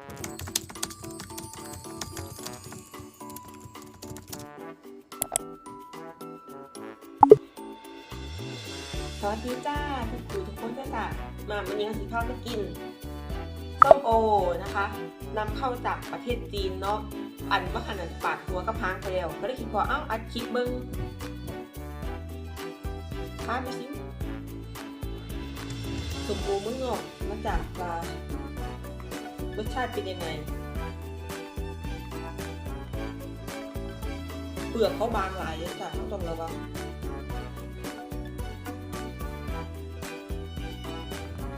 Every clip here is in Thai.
สวัสดีจ้าทุกคนทุกคนจ้าจ้ามาวันนี้เราสิเข้ามากินส้มโอนะคะนำเข้าจากประเทศจีนเนาะอันว่าขนาดปาดหัวกระพางไปแล้วก็ได้คิดว่าเอ้าอัดคลิปมึงค้าไปสิส้มโอมึงเนาะมาจากว่า รสชาติเป็นยังไง เปลือกเขาบางหลายเลยจ้ะต้องระวัง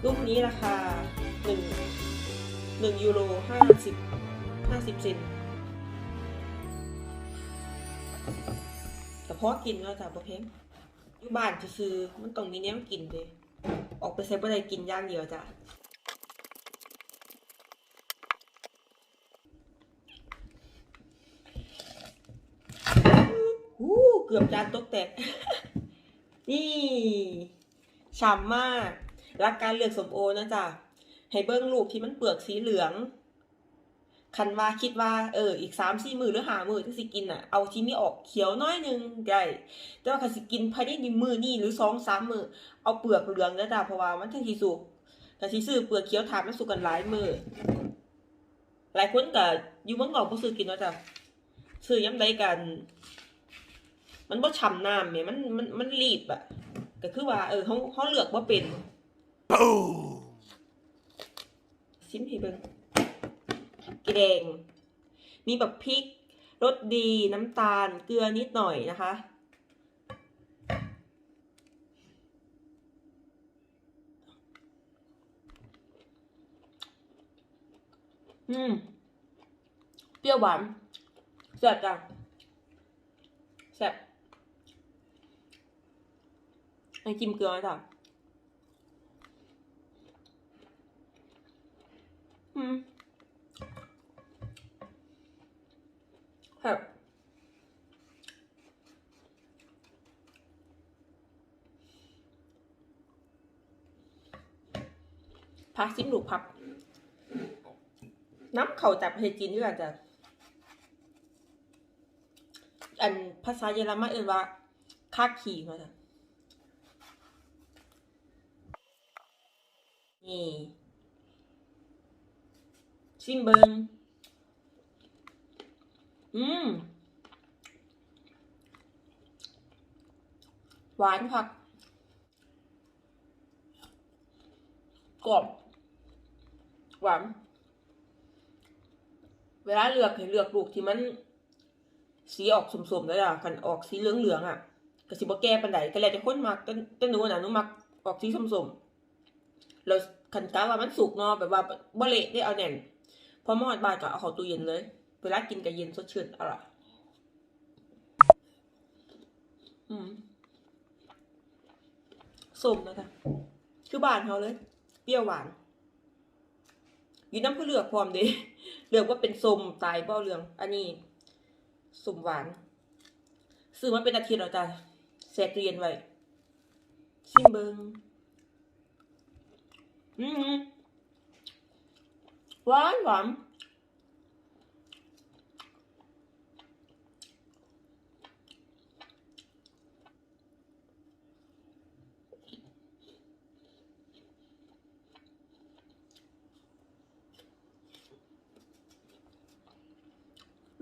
ลูกนี้ราคาหนึ่งหนึ่งยูโรห้าสิบห้าสิบเซนแต่พอกินแล้วจ้ะประเพ็งอยู่บ้านจะซื้อมันต้องมีเนี้ยมันกินเลยออกไปใช้บ่ได้กินอย่างเดียวจ้ะ หูเกือบจานตกแตก นี่ฉ่ำมาก รักการเลือกสมโอนะจ๊ะ ให้เบิ้งลูกที่มันเปลือกสีเหลือง คันว่าคิดว่าเอออีกสามสี่มือหรือหามือที่สิกินอะ เอาที่มีออกเขียวน้อยหนึงได้แต่ว่าคันสิกินภายในนี้มือนี่หรือสองสามมือเอาเปลือกเหลืองนะจ๊ะเพราะว่ามันทั้งที่สุกแต่ที่ซื้อเปลือกเขียวถามมันสุกกันหลายมือหลายคนก็อยู่เมืองนอกบ่ซื้อกินเนาะจ๊ะซื้อย้ำใดกัน มันบ่ฉ่ำน้ำเนี่ยมันมันมันรีบอะก็คือว่า เออเขาเขาเลือกว่าเป็นซิมให้เบิ่งแกงมีแบบพริกรสดีน้ำตาลเกลือนิดหน่อยนะคะ อืม เปรี้ยวหวานแซ่บจังแซ่บ ไอ้จิ้มเกลือจ้ะอืมแบบพักซิมหนูพัก น้ำเข่าจากประเทศจีนด้วยกันจ้ะอันภาษาเยอรมันเอ่ยว่าคาขี่มาจ้ะ นี่ชิมเบิงอืม หวานผักกรอบหวาน เวลาเลือกให้เลือกลูกที่มัน สีออกสมๆแล้วอะคันออกสีเหลืองๆอะก็สิบ่แก้ปานใดก็แล้วแต่คนมักแต่หนูน่ะหนูมักออกสีสมๆ แล้วคันกะว่ามันสุกเนาะแบบว่าบ่เละได้เอาแน่นพอมาฮอดบ้านก็เอาเข้าตู้เย็นเลย เวลากินก็เย็นสดชื่นอร่อยอืมส้มนะคะ คือบานเขาเลย เปรี้ยวหวานอยู่น้ำผู้เลือกพร้อมเด้เลือกว่าเป็นส้มตายเบ่เรือง อันนี้ส้มหวาน ซื้อมาเป็นอาทิตย์แล้วจ้ะแช่ตู้เย็นไว้ชิมเบิง อืมหวานหวาน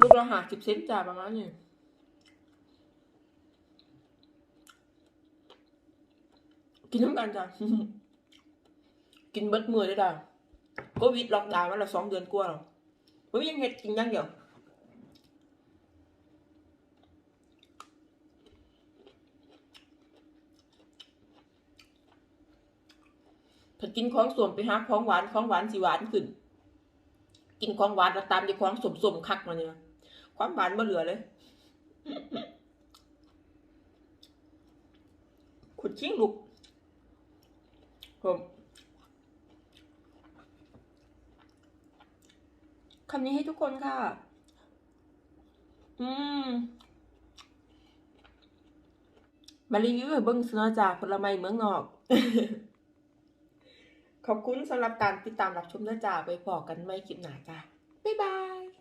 ลูกละหาสิบเซนจ้าประมาณนี้กินน้ำกันจ้ะ กินเบิดมือได้จ้ะโควิดล็อกดาวน์มาแล้วสองเดือนกว่าแล้วไม่ยังเห็ดกินย่างเดียวถ้ากินของสวมไปหาของหวานของหวานสิหวานขึ้น กินของหวานแล้วตามด้วยของสมสมคักมาเนี่ยความหวานบ่เหลือเลยขุดชิ้งลูกผม คำนี้ให้ทุกคนค่ะ อืมมารีวิวเบิ้งสนาจากผลไม้เมืองนอก ขอบคุณสำหรับการติดตามรับชมนะจ้าไปพอกันไม่คลิปหนาจ้าบ๊ายบาย